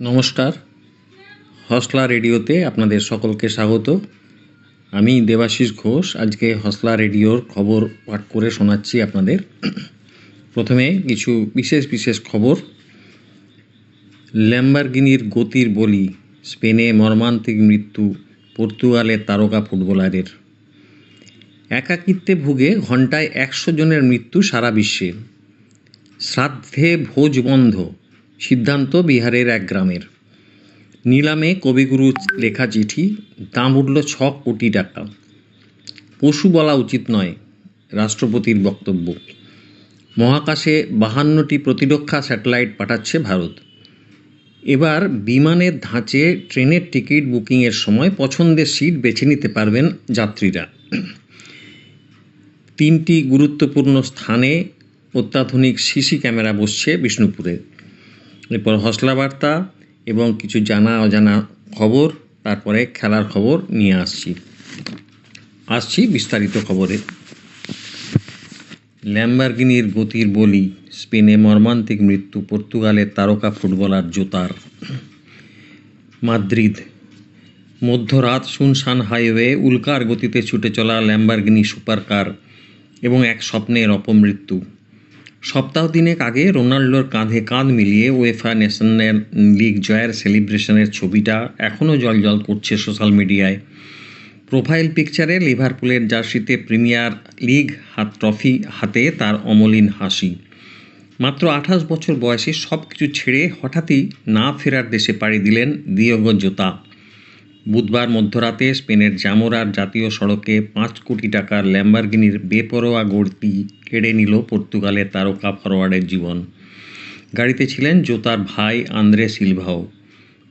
নমস্কার। হসলা রেডিওতে আপনাদের সকলকে স্বাগত। আমি দেবাশিস ঘোষ, আজকে হসলা রেডিওর খবর পাঠ করে শোনাচ্ছি আপনাদের। প্রথমে কিছু বিশেষ বিশেষ খবর। ল্যাম্বারগিনির গতির বলি, স্পেনে মর্মান্তিক মৃত্যু পর্তুগালের তারকা ফুটবলারের। একাকিত্বে ভুগে ঘন্টায় একশো জনের মৃত্যু সারা বিশ্বে। শ্রাদ্ধে ভোজ বন্ধ সিদ্ধান্ত বিহারের এক গ্রামের। নিলামে কবিগুরু লেখা চিঠি, দাম উঠল ছ কোটি টাকা। পশু বলা উচিত নয়, রাষ্ট্রপতির বক্তব্য। মহাকাশে বাহান্নটি প্রতিরক্ষা স্যাটেলাইট পাঠাচ্ছে ভারত। এবার বিমানের ধাঁচে ট্রেনের টিকিট বুকিংয়ের সময় পছন্দের সিট বেছে নিতে পারবেন যাত্রীরা। তিনটি গুরুত্বপূর্ণ স্থানে অত্যাধুনিক সিসি ক্যামেরা বসছে বিষ্ণুপুরে। এরপর হসলা বার্তা এবং কিছু জানা অজানা খবর, তারপরে খেলার খবর নিয়ে আসছি। আসছি বিস্তারিত খবরে। ল্যাম্বারগিনির গতির বলি, স্পেনে মর্মান্তিক মৃত্যু পর্তুগালের তারকা ফুটবলার জোতার। মাদ্রিদ, মধ্যরাত শুনশান হাইওয়ে উল্কার গতিতে ছুটে চলা ল্যাম্বারগিনি সুপারকার এবং এক স্বপ্নের অপমৃত্যু। সপ্তাহ দিনেক আগে রোনাল্ডোর কাঁধে কাঁধ মিলিয়ে ওয়েফা ন্যাশনাল লিগ জয়ের সেলিব্রেশনের ছবিটা এখনও জলজল করছে সোশ্যাল মিডিয়ায়। প্রোফাইল পিকচারে লিভারপুলের জার্সিতে প্রিমিয়ার লিগ হাত ট্রফি হাতে তার অমলিন হাসি। মাত্র আঠাশ বছর বয়সে সব কিছু ছেড়ে হঠাৎই না ফেরার দেশে পাড়ি দিলেন দিয়গো জোতা। বুধবার মধ্যরাতে স্পেনের জামোরার জাতীয় সড়কে পাঁচ কোটি টাকার ল্যাম্বারগিনির বেপরোয়া গড়তি কেড়ে নিল পর্তুগালের তারকা ফরোয়ার্ডের জীবন। গাড়িতে ছিলেন জোতার ভাই আন্দ্রে সিলভাও।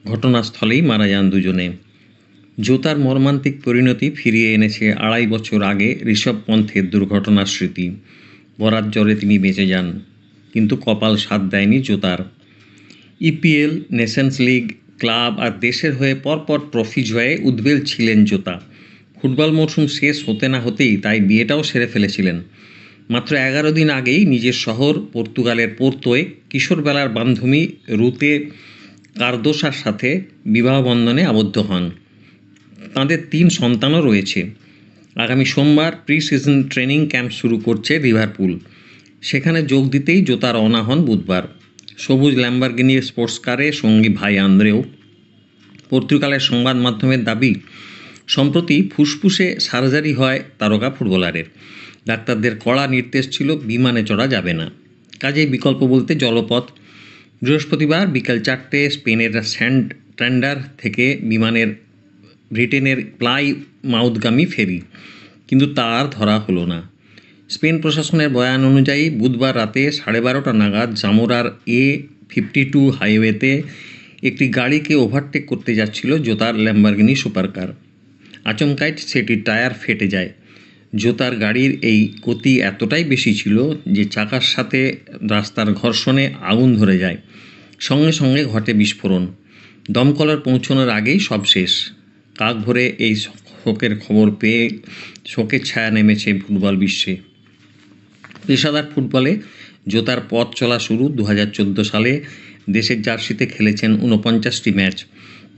ঘটনাস্থলেই মারা যান দুজনে। জোতার মর্মান্তিক পরিণতি ফিরিয়ে এনেছে আড়াই বছর আগে ঋষভ পন্থের দুর্ঘটনার স্মৃতি। বরাত জ্বরে তিনি বেঁচে যান, কিন্তু কপাল সাথ দেয়নি জোতার। ইপিএল, নেশনস লিগ ক্লাব আর দেশের হয়ে পরপর ট্রফি জয়ে উদ্বেল ছিলেন জোতা। ফুটবল মরশুম শেষ হতে না হতেই তাই বিয়েটাও সেরে ফেলেছিলেন। মাত্র এগারো দিন আগেই নিজের শহর, পর্তুগালের পোর্তোয় কিশোরবেলার বান্ধবী রুতে কার্দোসার সাথে বিবাহ বন্ধনে আবদ্ধ হন। তাঁদের তিন সন্তানও রয়েছে। আগামী সোমবার প্রি সিজন ট্রেনিং ক্যাম্প শুরু করছে লিভারপুল। সেখানে যোগ দিতেই জোতা রওনা হন বুধবার। সবুজ ল্যাম্বারগিনি স্পোর্টস কারে সঙ্গী ভাই আন্দ্রেও। পর্তুগালের সংবাদ মাধ্যমের দাবি, সম্প্রতি ফুসফুসে সার্জারি হয় তারকা ফুটবলারের। ডাক্তারদের কড়া নির্দেশ ছিল, বিমানে চড়া যাবে না। কাজেই বিকল্প বলতে জলপথ। বৃহস্পতিবার বিকাল চারটে স্পেনের স্যান্ড ট্র্যান্ডার থেকে বিমানের, ব্রিটেনের প্লাই মাউথগামী ফেরি। কিন্তু তার ধরা হলো না। স্পেন প্রশাসনের বয়ান অনুযায়ী বুধবার রাতে সাড়ে বারোটা নাগাদ জামোরার এ ফিফটি টু হাইওয়েতে একটি গাড়িকে ওভারটেক করতে যাচ্ছিল জোতার ল্যাম্বারগিনি সুপারকার। আচমকায় সেটির টায়ার ফেটে যায়। জোতার গাড়ির এই গতি এতটাই বেশি ছিল যে চাকার সাথে রাস্তার ঘর্ষণে আগুন ধরে যায়। সঙ্গে সঙ্গে ঘটে বিস্ফোরণ। দমকলার পৌঁছানোর আগেই সব শেষ। কাক ভরে এই শোকের খবর পেয়ে শোকের ছায়া নেমেছে ফুটবল বিশ্বে। পেশাদার ফুটবলে জোতার পথ চলা শুরু দু হাজার চোদ্দ সালে। দেশের জার্সিতে খেলেছেন ঊনপঞ্চাশটি ম্যাচ।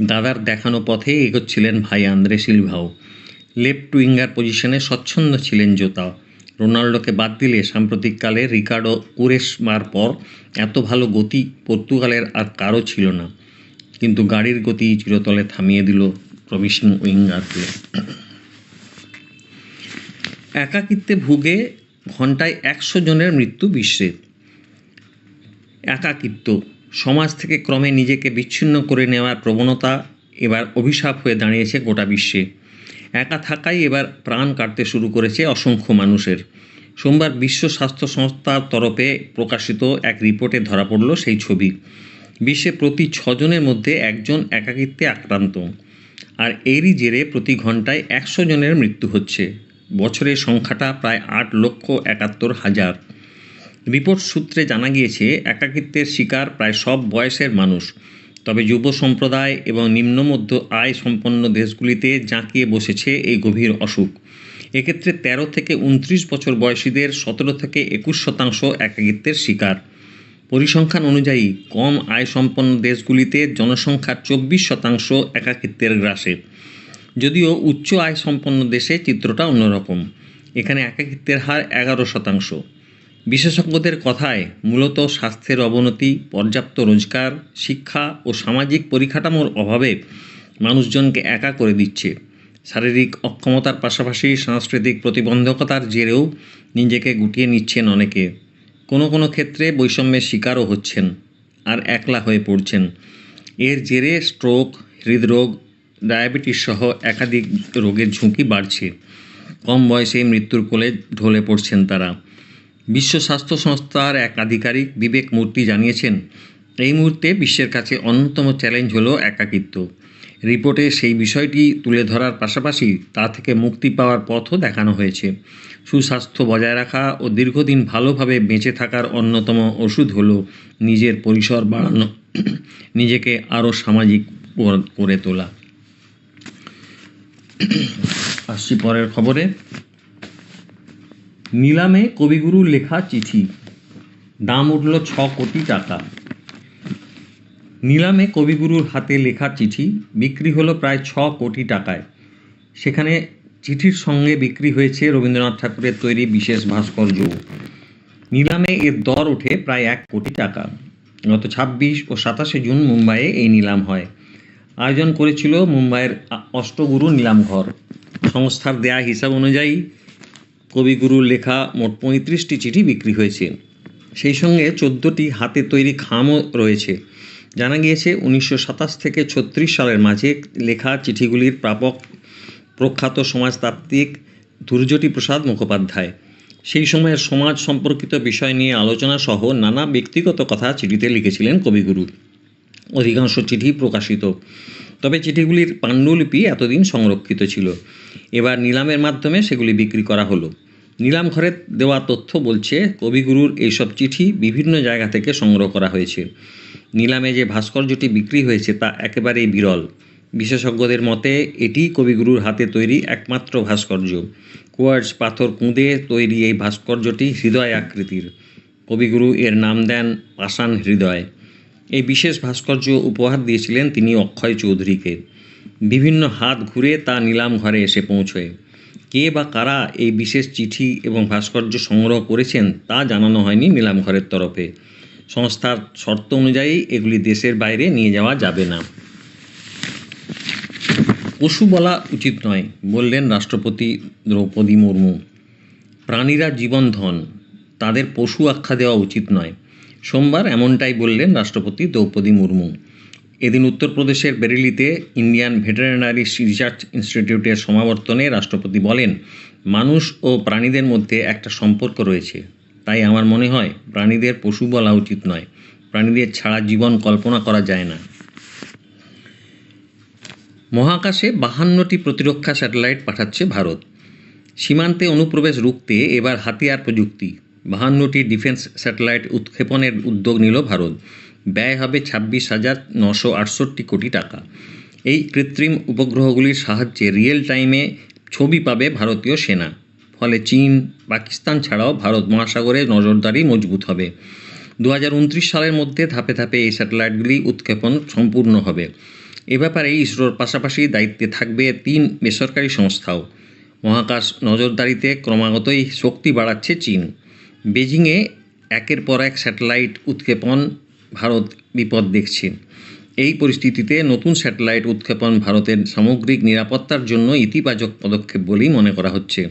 দাদার দেখানো পথে এগোচ্ছিলেন ভাই আন্দ্রে সিলভাও। লেফট উইঙ্গার পজিশনে স্বচ্ছন্দ ছিলেন জোতা। রোনাল্ডোকে বাদ দিলে সাম্প্রতিককালে রিকার্ডো কুরেশমার পর এত ভালো গতি পর্তুগালের আর কারও ছিল না। কিন্তু গাড়ির গতি চিরতলে থামিয়ে দিল প্রমিশিং উইঙ্গারকে। একাকিত্বে ভুগে ঘন্টায় একশো জনের মৃত্যু বিশ্বে। একাকিত্ব। সমাজ থেকে ক্রমে নিজেকে বিচ্ছিন্ন করে নেওয়ার প্রবণতা এবার অভিশাপ হয়ে দাঁড়িয়েছে গোটা বিশ্বে। একা থাকাই এবার প্রাণ কাটতে শুরু করেছে অসংখ্য মানুষের। সোমবার বিশ্ব স্বাস্থ্য সংস্থার তরফে প্রকাশিত এক রিপোর্টে ধরা পড়ল সেই ছবি। বিশ্বে প্রতি ছজনের মধ্যে একজন একাকিত্বে আক্রান্ত। আর এরই জেরে প্রতি ঘন্টায় একশো জনের মৃত্যু হচ্ছে। বছরের সংখ্যাটা প্রায় আট লক্ষ একাত্তর হাজার। রিপোর্ট সূত্রে জানা গিয়েছে, একাকিত্বের শিকার প্রায় সব বয়সের মানুষ। তবে যুব সম্প্রদায় এবং নিম্নমধ্য আয় সম্পন্ন দেশগুলিতে জাঁকিয়ে বসেছে এই গভীর অসুখ। এক্ষেত্রে তেরো থেকে উনত্রিশ বছর বয়সীদের সতেরো থেকে একুশ শতাংশ একাকিত্বের শিকার। পরিসংখ্যান অনুযায়ী, কম আয় সম্পন্ন দেশগুলিতে জনসংখ্যার চব্বিশ শতাংশ একাকিত্বের গ্রাসে। যদিও উচ্চ আয় সম্পন্ন দেশে চিত্রটা অন্যরকম। এখানে একাকিত্বের হার এগারো শতাংশ। বিশেষজ্ঞদের কথায়, মূলত স্বাস্থ্যের অবনতি, পর্যাপ্ত রোজগার, শিক্ষা ও সামাজিক পরিকাঠামোর অভাবে মানুষজনকে একা করে দিচ্ছে। শারীরিক অক্ষমতার পাশাপাশি সাংস্কৃতিক প্রতিবন্ধকতার জেরেও নিজেকে গুটিয়ে নিচ্ছেন অনেকে। কোনো কোনো ক্ষেত্রে বৈষম্যের শিকারও হচ্ছেন আর একলা হয়ে পড়ছেন। এর জেরে স্ট্রোক, হৃদরোগ ডায়াবেটিস সহ একাধিক রোগের ঝুঁকি বাড়ছে। কম বয়সেই মৃত্যুর কোলে ঢলে পড়ছেন তারা। বিশ্ব স্বাস্থ্য সংস্থার এক আধিকারিক বিবেক মূর্তি জানিয়েছেন, এই মুহূর্তে বিশ্বের কাছে অন্যতম চ্যালেঞ্জ হলো একাকিত্ব। রিপোর্টে সেই বিষয়টি তুলে ধরার পাশাপাশি তা থেকে মুক্তি পাওয়ার পথও দেখানো হয়েছে। সুস্বাস্থ্য বজায় রাখা ও দীর্ঘদিন ভালোভাবে বেঁচে থাকার অন্যতম ওষুধ হলো নিজের পরিসর বাড়ানো, নিজেকে আরও সামাজিক করে তোলা। আসছি পরের খবরে। নিলামে কবিগুরুর লেখা চিঠি। দাম উঠল ছ কোটি টাকা। নিলামে কবিগুরুর হাতে লেখা চিঠি, বিক্রি হলো প্রায় ছ কোটি টাকায়। সেখানে চিঠির সঙ্গে বিক্রি হয়েছে রবীন্দ্রনাথ ঠাকুরের তৈরি বিশেষ ভাস্কর্য। নিলামে এর দর ওঠে প্রায় এক কোটি টাকা। গত ছাব্বিশ ও সাতাশে জুন মুম্বাইয়ে এই নিলাম হয়। আয়োজন করেছিল মুম্বাইয়ের অষ্টগুরু নিলামঘর। সংস্থার দেয়া হিসাব অনুযায়ী কবিগুরুর লেখা মোট পঁয়ত্রিশটি চিঠি বিক্রি হয়েছে। সেই সঙ্গে চোদ্দোটি হাতে তৈরি খামও রয়েছে। জানা গিয়েছে, উনিশশো সাতাশ থেকে ছত্রিশ সালের মাঝে লেখা চিঠিগুলির প্রাপক প্রখ্যাত সমাজতাত্ত্বিক দুর্যটি প্রসাদ মুখোপাধ্যায়। সেই সময়ের সমাজ সম্পর্কিত বিষয় নিয়ে আলোচনা সহ নানা ব্যক্তিগত কথা চিঠিতে লিখেছিলেন কবিগুরু। অধিকাংশ চিঠি প্রকাশিত। তবে চিঠিগুলির পাণ্ডুলিপি এতদিন সংরক্ষিত ছিল। এবার নিলামের মাধ্যমে সেগুলি বিক্রি করা হলো। নিলাম ঘরে দেওয়া তথ্য বলছে, কবিগুরুর এইসব চিঠি বিভিন্ন জায়গা থেকে সংগ্রহ করা হয়েছে। নিলামে যে ভাস্কর্যটি বিক্রি হয়েছে তা একেবারেই বিরল। বিশেষজ্ঞদের মতে এটি কবিগুরুর হাতে তৈরি একমাত্র ভাস্কর্য। কোয়ার্টজ পাথর কুঁদে তৈরি এই ভাস্কর্যটি হৃদয় আকৃতির কবিগুরু এর নাম দেন পাষাণ হৃদয়। এই বিশেষ ভাস্কর্য উপহার দিয়েছিলেন তিনি অক্ষয় চৌধুরীকে। বিভিন্ন হাত ঘুরে তা নিলাম ঘরে এসে পৌঁছয়। কে বা কারা এই বিশেষ চিঠি এবং ভাস্কর্য সংগ্রহ করেছেন তা জানানো হয়নি নিলাম ঘরের তরফে। সংস্থার শর্ত অনুযায়ী এগুলি দেশের বাইরে নিয়ে যাওয়া যাবে না। পশু বলা উচিত নয়, বললেন রাষ্ট্রপতি দ্রৌপদী মুর্মু। প্রাণীরা জীবনধন তাদের পশু আখ্যা দেওয়া উচিত নয়। সোমবার এমনটাই বললেন রাষ্ট্রপতি দ্রৌপদী মুর্মু। এদিন উত্তরপ্রদেশের বেরেলিতে ইন্ডিয়ান ভেটেরিনারি রিসার্চ ইনস্টিটিউটের সমাবর্তনে রাষ্ট্রপতি বলেন, মানুষ ও প্রাণীদের মধ্যে একটা সম্পর্ক রয়েছে। তাই আমার মনে হয় প্রাণীদের পশু বলা উচিত নয়। প্রাণীদের ছাড়া জীবন কল্পনা করা যায় না। মহাকাশে বাহান্নটি প্রতিরক্ষা স্যাটেলাইট পাঠাচ্ছে ভারত। সীমান্তে অনুপ্রবেশ রুখতে এবার হাতিয়ার প্রযুক্তি। বাহান্নটি ডিফেন্স স্যাটেলাইট উৎক্ষেপণের উদ্যোগ নিল ভারত। ব্যয় হবে ছাব্বিশ হাজার নশো আটষট্টি কোটি টাকা। এই কৃত্রিম উপগ্রহগুলির সাহায্যে রিয়েল টাইমে ছবি পাবে ভারতীয় সেনা। ফলে চীন, পাকিস্তান ছাড়াও ভারত মহাসাগরে নজরদারি মজবুত হবে। দু হাজার উনত্রিশ সালের মধ্যে ধাপে ধাপে এই স্যাটেলাইটগুলি উৎক্ষেপণ সম্পূর্ণ হবে। এ ব্যাপারে ইসরোর পাশাপাশি দায়িত্বে থাকবে তিন বেসরকারি সংস্থাও। মহাকাশ নজরদারিতে ক্রমাগতই শক্তি বাড়াচ্ছে চীন। বেজিংয়ে একের পর এক স্যাটেলাইট উৎক্ষেপণ ভারত বিপদ দেখছে। এই পরিস্থিতিতে নতুন স্যাটেলাইট উৎক্ষেপণ ভারতের সামগ্রিক নিরাপত্তার জন্য ইতিবাচক পদক্ষেপ বলেই মনে করা হচ্ছে।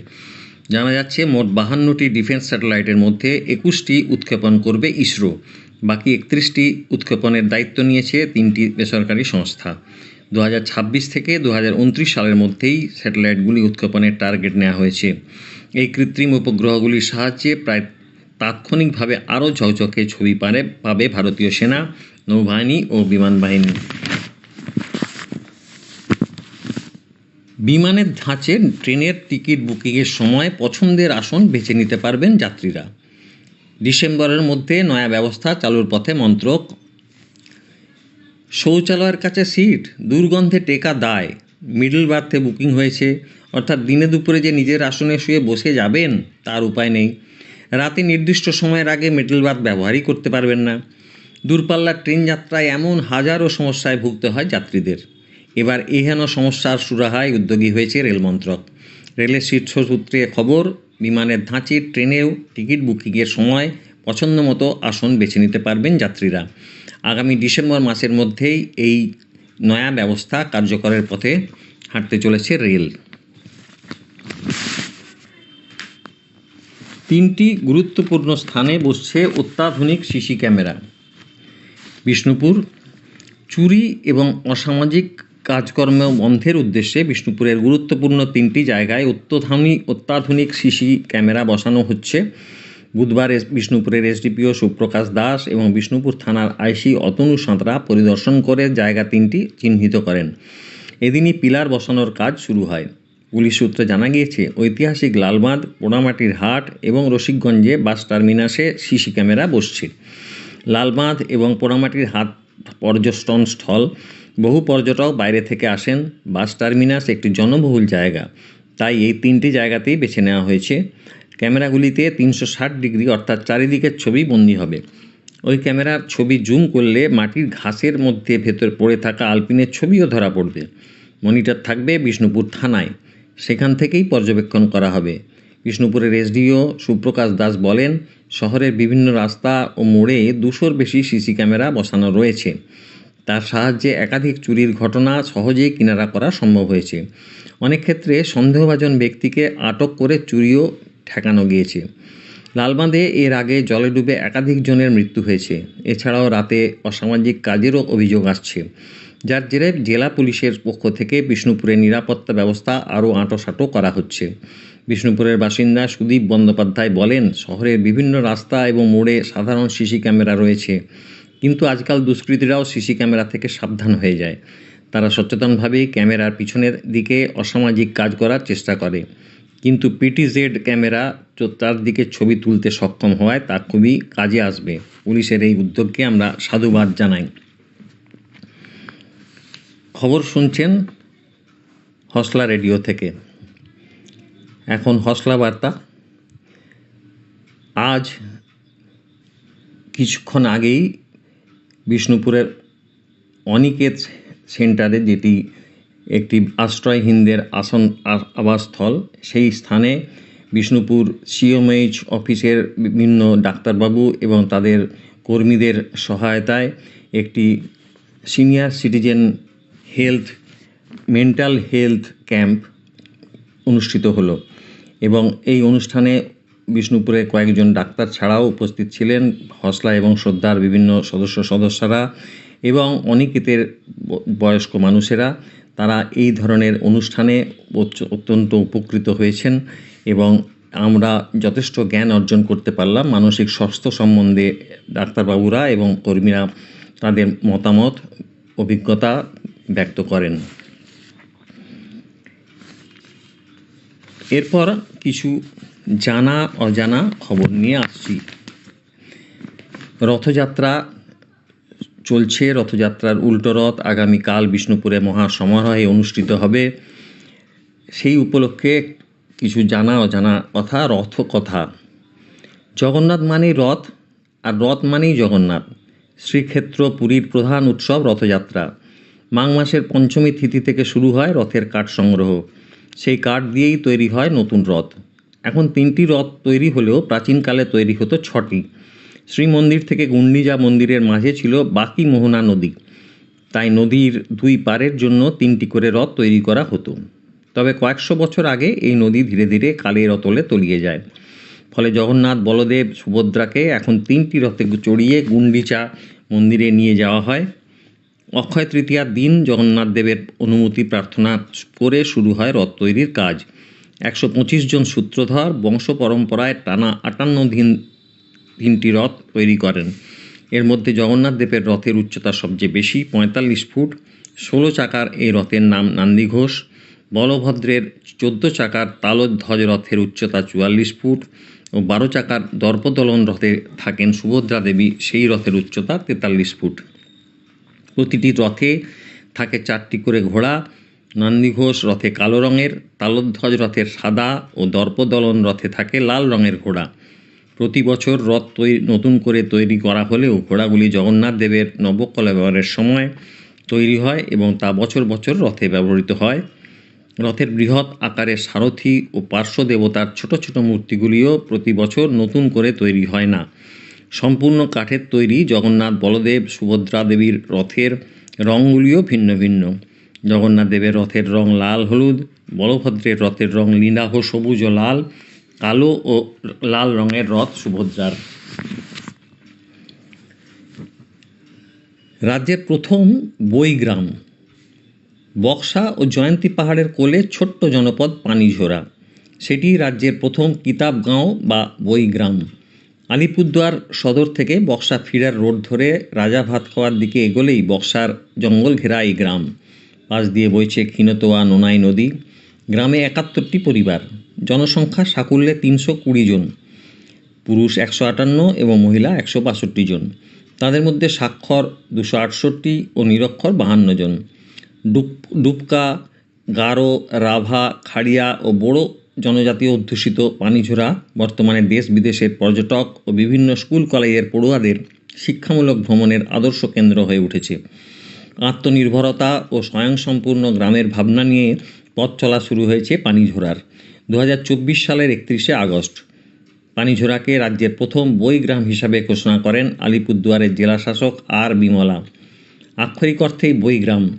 জানা যাচ্ছে, মোট বাহান্নটি ডিফেন্স স্যাটেলাইটের মধ্যে একুশটি উৎক্ষেপণ করবে ইসরো। বাকি একত্রিশটি উৎক্ষেপণের দায়িত্ব নিয়েছে তিনটি বেসরকারি সংস্থা। দু হাজার ছাব্বিশ থেকে দু হাজার উনত্রিশ সালের মধ্যেই স্যাটেলাইটগুলি উৎক্ষেপণের টার্গেট নেওয়া হয়েছে। এই কৃত্রিম উপগ্রহগুলির সাহায্যে প্রায় তাৎক্ষণিকভাবে আরও ঝকঝকে ছবি পারে, পাবে ভারতীয় সেনা, নৌবাহিনী ও বিমান বাহিনী। বিমানের ধাঁচে ট্রেনের টিকিট বুকিংয়ের সময় পছন্দের আসন বেছে নিতে পারবেন যাত্রীরা। ডিসেম্বরের মধ্যে নয়া ব্যবস্থা চালুর পথে মন্ত্রক। শৌচালয়ের কাছে সিট, দুর্গন্ধে টেকা দায়। মিডল বার্থে বুকিং হয়েছে, অর্থাৎ দিনে দুপুরে যে নিজের আসনে শুয়ে বসে যাবেন, তার উপায় নেই। রাতে নির্দিষ্ট সময়ের আগে মেটেল বাথ ব্যবহারই করতে পারবেন না। দূরপাল্লার ট্রেন যাত্রায় এমন হাজারো সমস্যায় ভুগতে হয় যাত্রীদের। এবার এহেন সমস্যার সুরাহায় উদ্যোগী হয়েছে রেল মন্ত্রক। রেলের শীর্ষ সূত্রে খবর, বিমানের ধাঁচে ট্রেনেও টিকিট বুকিংয়ের সময় পছন্দ মতো আসন বেছে নিতে পারবেন যাত্রীরা। আগামী ডিসেম্বর মাসের মধ্যেই এই নয়া ব্যবস্থা কার্যকরের পথে হাঁটতে চলেছে রেল। তিনটি গুরুত্বপূর্ণ স্থানে বসছে অত্যাধুনিক সিসি ক্যামেরা। বিষ্ণুপুর, চুরি এবং অসামাজিক কাজকর্ম বন্ধের উদ্দেশ্যে বিষ্ণুপুরের গুরুত্বপূর্ণ তিনটি জায়গায় অত্যাধুনিক অত্যাধুনিক সিসি ক্যামেরা বসানো হচ্ছে। বুধবার বিষ্ণুপুরের এসডিপিও সুপ্রকাশ দাস এবং বিষ্ণুপুর থানার আইসি অতনু সাঁতরা পরিদর্শন করে জায়গা তিনটি চিহ্নিত করেন। এদিনই পিলার বসানোর কাজ শুরু হয়। পুলিশ সূত্রে জানা গিয়েছে, ঐতিহাসিক লালবাঁধ, পোড়ামাটির হাট এবং রসিকগঞ্জে বাস টার্মিনাসে সিসি ক্যামেরা বসছে। লালবাঁধ এবং পোড়ামাটির হাট পর্যটন স্থল, বহু পর্যটক বাইরে থেকে আসেন। বাস টার্মিনাস একটি জনবহুল জায়গা, তাই এই তিনটি জায়গাতেই বেছে নেওয়া হয়েছে। ক্যামেরাগুলিতে তিনশো ষাট ডিগ্রি অর্থাৎ চারিদিকের ছবি বন্দি হবে। ওই ক্যামেরার ছবি জুম করলে মাটির ঘাসের মধ্যে ভেতর পড়ে থাকা আলপিনের ছবিও ধরা পড়বে। মনিটর থাকবে বিষ্ণুপুর থানায়। সেখান থেকেই পর্যবেক্ষণ করা হবে। বিষ্ণুপুরের এসডিও সুপ্রকাশ দাস বলেন, শহরের বিভিন্ন রাস্তা ও মোড়ে দুশোর বেশি সিসি ক্যামেরা বসানো রয়েছে। তার সাহায্যে একাধিক চুরির ঘটনা সহজেই কিনারা করা সম্ভব হয়েছে। অনেক ক্ষেত্রে সন্দেহভাজন ব্যক্তিকে আটক করে চুরিও ঠেকানো গিয়েছে। লালবাঁধে এর আগে জলে ডুবে একাধিক জনের মৃত্যু হয়েছে। এছাড়াও রাতে অসামাজিক কাজেরও অভিযোগ আসছে। যার জেরে জেলা পুলিশের পক্ষ থেকে বিষ্ণুপুরের নিরাপত্তা ব্যবস্থা আরও আঁটোসাঁটো করা হচ্ছে। বিষ্ণুপুরের বাসিন্দা সুদীপ বন্দ্যোপাধ্যায় বলেন, শহরের বিভিন্ন রাস্তা এবং মোড়ে সাধারণ সিসি ক্যামেরা রয়েছে, কিন্তু আজকাল দুষ্কৃতীরাও সিসি ক্যামেরা থেকে সাবধান হয়ে যায়। তারা সচেতনভাবে ক্যামেরার পিছনের দিকে অসামাজিক কাজ করার চেষ্টা করে। কিন্তু পিটিজেড ক্যামেরা তো- তার দিকে ছবি তুলতে সক্ষম হওয়ায় তা খুবই কাজে আসবে। পুলিশের এই উদ্যোগকে আমরা সাধুবাদ জানাই। খবর শুনছেন হসলা রেডিও থেকে। এখন হসলা বার্তা। আজ কিছুক্ষণ আগেই বিষ্ণুপুরের অনিকেত সেন্টারে, যেটি একটি আশ্রয়হীনদের আসন আবাসস্থল, সেই স্থানে বিষ্ণুপুর সিএমএইচ অফিসের বিভিন্ন ডাক্তারবাবু এবং তাদের কর্মীদের সহায়তায় একটি senior citizen health, mental health camp অনুষ্ঠিত হলো এবং এই অনুষ্ঠানে বিষ্ণুপুরে কয়েকজন ডাক্তার ছাড়াও উপস্থিত ছিলেন। হসলা এবং শ্রদ্ধার বিভিন্ন সদস্য সদস্যরা এবং অনিকেতের ব- বয়স্ক মানুষেরা। তারা এই ধরনের অনুষ্ঠানে অত্যন্ত উপকৃত হয়েছেন এবং আমরা যথেষ্ট জ্ঞান অর্জন করতে পারলাম। মানসিক স্বাস্থ্য সম্বন্ধে ডাক্তারবাবুরা এবং কর্মীরা তাদের মতামত, অভিজ্ঞতা ব্যক্ত করেন। এরপর কিছু জানা, অজানা খবর নিয়ে আসছি। রথযাত্রা চলছে, রথযাত্রার উল্টো রথ আগামীকাল বিষ্ণুপুরে মহা সমারোহে অনুষ্ঠিত হবে। সেই উপলক্ষে কিছু জানা, অজানা কথা রথ কথা জগন্নাথ মানেই রথ, আর রথ মানেই জগন্নাথ। শ্রীক্ষেত্র পুরীর প্রধান উৎসব রথযাত্রা। মাঘ মাসের পঞ্চমী তিথি থেকে শুরু হয় রথের কাঠ সংগ্রহ। সেই কাঠ দিয়েই তৈরি হয় নতুন রথ। এখন তিনটি রথ তৈরি হলেও প্রাচীনকালে তৈরি হতো ছটি। শ্রীমন্দির থেকে গুন্ডিজা মন্দিরের মাঝে ছিল বাকি মোহনা নদী। তাই নদীর দুই পারের জন্য তিনটি করে রথ তৈরি করা হতো। তবে কয়েকশো বছর আগে এই নদী ধীরে ধীরে কালের অতলে তলিয়ে যায়। ফলে জগন্নাথ বলদেব সুভদ্রাকে এখন তিনটি রথে চড়িয়ে গুন্ডিচা মন্দিরে নিয়ে যাওয়া হয়। অক্ষয় তৃতীয়ার দিন জগন্নাথ দেবের অনুমতি প্রার্থনা করে শুরু হয় রথ তৈরির কাজ। একশো পঁচিশ জন সূত্রধর বংশ পরম্পরায় টানা আটান্ন দিন তিনটি রথ তৈরি করেন। এর মধ্যে জগন্নাথ দেবের রথের উচ্চতা সবচেয়ে বেশি, পঁয়তাল্লিশ ফুট। ষোলো চাকার এই রথের নাম নান্দি ঘোষ। বলভদ্রের চোদ্দ চাকার তালধ্বজ রথের উচ্চতা চুয়াল্লিশ ফুট ও বারো চাকার দর্পদলন রথে থাকেন সুভদ্রা দেবী, সেই রথের উচ্চতা তেতাল্লিশ ফুট। প্রতিটি রথে থাকে চারটি করে ঘোড়া। নন্দীঘোষ রথে কালো রঙের, তালধ্বজ রথের সাদা ও দর্পদলন রথে থাকে লাল রঙের ঘোড়া। প্রতি বছর রথ তৈরি নতুন করে তৈরি করা হলেও ঘোড়াগুলি জগন্নাথ দেবের নবকলেবরের সময় তৈরি হয় এবং তা বছর বছর রথে ব্যবহৃত হয়। রথের বৃহৎ আকারের সারথি ও পার্শ্ব দেবতার ছোট ছোট মূর্তিগুলিও প্রতি বছর নতুন করে তৈরি হয় না। সম্পূর্ণ কাঠের তৈরি জগন্নাথ বলদেব সুভদ্রা দেবীর রথের রঙগুলিও ভিন্ন ভিন্ন। জগন্নাথ দেবের রথের রং লাল, হলুদ, বলভদ্রের রথের রং নীলাভ সবুজ ও লাল, কালো ও লাল রঙের রথ সুভদ্রার। রাজ্যের প্রথম বইগ্রাম বক্সা ও জয়ন্তী পাহাড়ের কোলে ছোট্ট জনপদ পানিঝোরা। সেটি রাজ্যের প্রথম কিতাবগাঁও বা বইগ্রাম আলিপুরদুয়ার সদর থেকে বক্সা ফিরার রোড ধরে রাজা ভাত খাওয়ার দিকে এগোলেই বক্সার জঙ্গল ঘেরা এই গ্রাম। পাশ দিয়ে বইছে ক্ষীণতোয়া নোনাই নদী। গ্রামে একাত্তরটি পরিবার। জনসংখ্যা সাকুল্যে তিনশো কুড়ি জন। পুরুষ একশো আটান্ন এবং মহিলা একশো বাষট্টি জন। তাদের মধ্যে স্বাক্ষর দুশো আটষট্টি ও নিরক্ষর বাহান্ন জন। ডুপ ডুবকা, গারো, রাভা, খাড়িয়া ও বড়ো জনজাতীয় অধ্যুষিত পানিঝোরা বর্তমানে দেশ বিদেশের পর্যটক ও বিভিন্ন স্কুল কলেজের পড়ুয়াদের শিক্ষামূলক ভ্রমণের আদর্শ কেন্দ্র হয়ে উঠেছে। আত্মনির্ভরতা ও স্বয়ংসম্পূর্ণ গ্রামের ভাবনা নিয়ে পথ চলা শুরু হয়েছে পানিঝোরার। দু হাজার চব্বিশ সালের একত্রিশে আগস্ট পানিঝোরাকে রাজ্যের প্রথম বই গ্রাম হিসাবে ঘোষণা করেন আলিপুরদুয়ারের জেলাশাসক আর বিমলা। আক্ষরিক অর্থেই বইগ্রাম।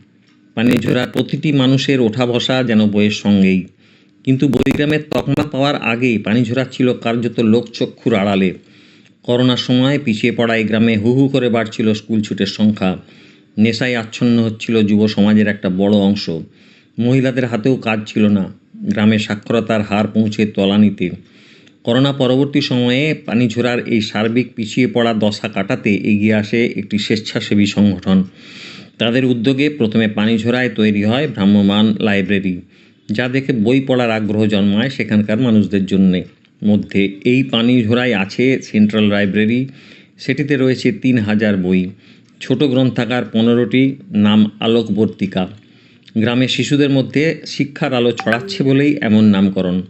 পানিঝোরার প্রতিটি মানুষের ওঠা বসা যেন বইয়ের সঙ্গেই। কিন্তু বইগ্রামের তকমা পাওয়ার আগেই পানিঝোরা ছিল কার্যত লোকচক্ষুর আড়ালে। করোনার সময় পিছিয়ে পড়া এই গ্রামে হু হু করে বাড়ছিল স্কুল ছুটের সংখ্যা। নেশায় আচ্ছন্ন হচ্ছিল যুব সমাজের একটা বড় অংশ। মহিলাদের হাতেও কাজ ছিল না। গ্রামে সাক্ষরতার হার পৌঁছে তলানিতে। করোনা পরবর্তী সময়ে পানিঝোরার এই সার্বিক পিছিয়ে পড়া দশা কাটাতে এগিয়ে আসে একটি স্বেচ্ছাসেবী সংগঠন। তাদের উদ্যোগে প্রথমে পানিঝোরায় তৈরি হয় ভ্রাম্যমাণ লাইব্রেরি। যা দেখে বই পড়ার আগ্রহ জন্মায় সেখানকার মানুষদের জন্যে। মধ্যে এই পানিঝোরায় আছে সেন্ট্রাল লাইব্রেরি। সেটিতে রয়েছে তিন হাজার বই। ছোট গ্রন্থাগার পনেরোটি, নাম আলোকবর্তিকা। গ্রামের শিশুদের মধ্যে শিক্ষার আলো ছড়াচ্ছে বলেই এমন নামকরণ।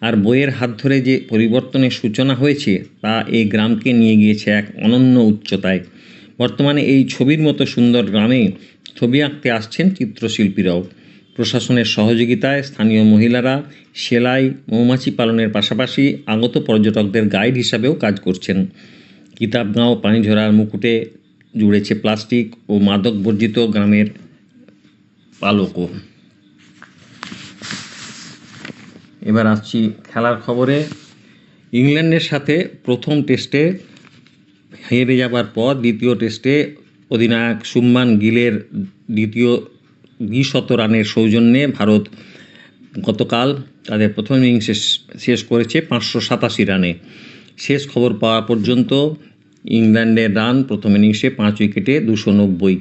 আর বইয়ের হাত ধরে যে পরিবর্তনের সূচনা হয়েছে, তা এই গ্রামকে নিয়ে গিয়েছে এক অনন্য উচ্চতায়। বর্তমানে এই ছবির মতো সুন্দর গ্রামে ছবি আঁকতে আসছেন চিত্রশিল্পীরাও। প্রশাসনের সহযোগিতায় স্থানীয় মহিলারা সেলাই, মৌমাছি পালনের পাশাপাশি আগত পর্যটকদের গাইড হিসাবেও কাজ করছেন। কিতাবগাঁও পানিঝরার মুকুটে জুড়েছে প্লাস্টিক ও মাদক বর্জিত গ্রামের পালকও। এবার আসছি খেলার খবরে। ইংল্যান্ডের সাথে প্রথম টেস্টে হেরে যাবার পর দ্বিতীয় টেস্টে অধিনায়ক সুম্মান গিলের দ্বিতীয় দ্বিশত রানের সৌজন্যে ভারত গতকাল তাদের প্রথম ইনিংস শেষ- করেছে পাঁচশো সাতাশি রানে। শেষ খবর পাওয়া পর্যন্ত ইংল্যান্ডের রান প্রথম ইনিংসে পাঁচ উইকেটে দুশো নব্বই।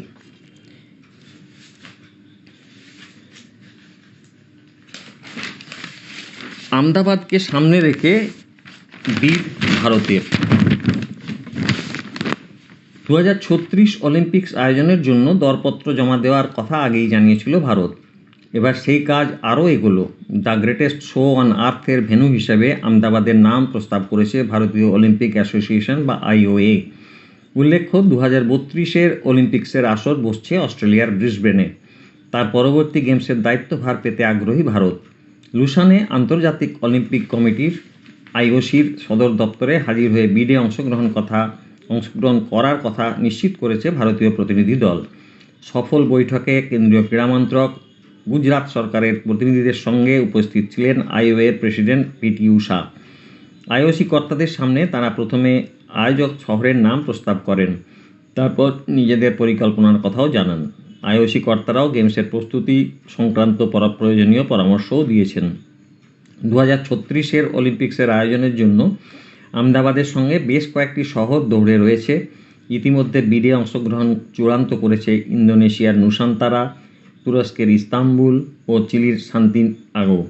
আমদাবাদকে সামনে রেখে বীর ভারতের দু হাজার ছত্রিশ অলিম্পিক্স আয়োজনের জন্য দরপত্র জমা দেওয়ার কথা আগেই জানিয়েছিল ভারত। এবার সেই কাজ আরও এগোলো। দ্য গ্রেটেস্ট শো অন আর্থের ভেন্যু হিসেবে আমদাবাদের নাম প্রস্তাব করেছে ভারতীয় অলিম্পিক অ্যাসোসিয়েশন বা আইওএ উল্লেখ্য দু হাজার বত্রিশের অলিম্পিক্সের আসর বসছে অস্ট্রেলিয়ার ব্রিসবেনে। তার পরবর্তী গেমসের দায়িত্বভার পেতে আগ্রহী ভারত। লুসানে আন্তর্জাতিক অলিম্পিক কমিটির আইওসির সদর দপ্তরে হাজির হয়ে বিডে অংশগ্রহণ কথা অংশগ্রহণ করার কথা নিশ্চিত করেছে ভারতীয় প্রতিনিধি দল। সফল বৈঠকে কেন্দ্রীয় ক্রীড়ামন্ত্রক গুজরাট সরকারের প্রতিনিধিদের সঙ্গে উপস্থিত ছিলেন আইওএর প্রেসিডেন্ট পিটি উষা আইওসি কর্তাদের সামনে তারা প্রথমে আয়োজক শহরের নাম প্রস্তাব করেন। তারপর নিজেদের পরিকল্পনার কথাও জানান। আইওসি কর্তারাও গেমসের প্রস্তুতি সংক্রান্ত পরা প্রয়োজনীয় পরামর্শও দিয়েছেন। দু হাজার ছত্রিশের অলিম্পিক্সের আয়োজনের জন্য আমদাবাদের সঙ্গে বেশ কয়েকটি শহর দৌড়ে রয়েছে। ইতিমধ্যে বিডে অংশগ্রহণ চূড়ান্ত করেছে ইন্দোনেশিয়ার নুসান্তারা, তুরস্কের ইস্তাম্বুল ও চিলির শান্তিন আগো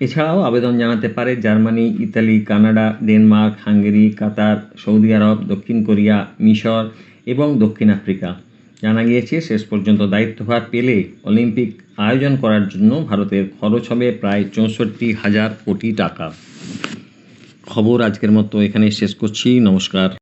এছাড়াও আবেদন জানাতে পারে Germany, Italy, Canada, Denmark, Hungary, Qatar, Saudi আরব, দক্ষিণ কোরিয়া, মিশর এবং দক্ষিণ আফ্রিকা। জানা গিয়েছে, শেষ পর্যন্ত দায়িত্বভার পেলে অলিম্পিক আয়োজন করার জন্য ভারতের খরচ হবে প্রায় চৌষট্টি হাজার কোটি টাকা। খবর আজকের মতো এখানেই শেষ করছি। নমস্কার।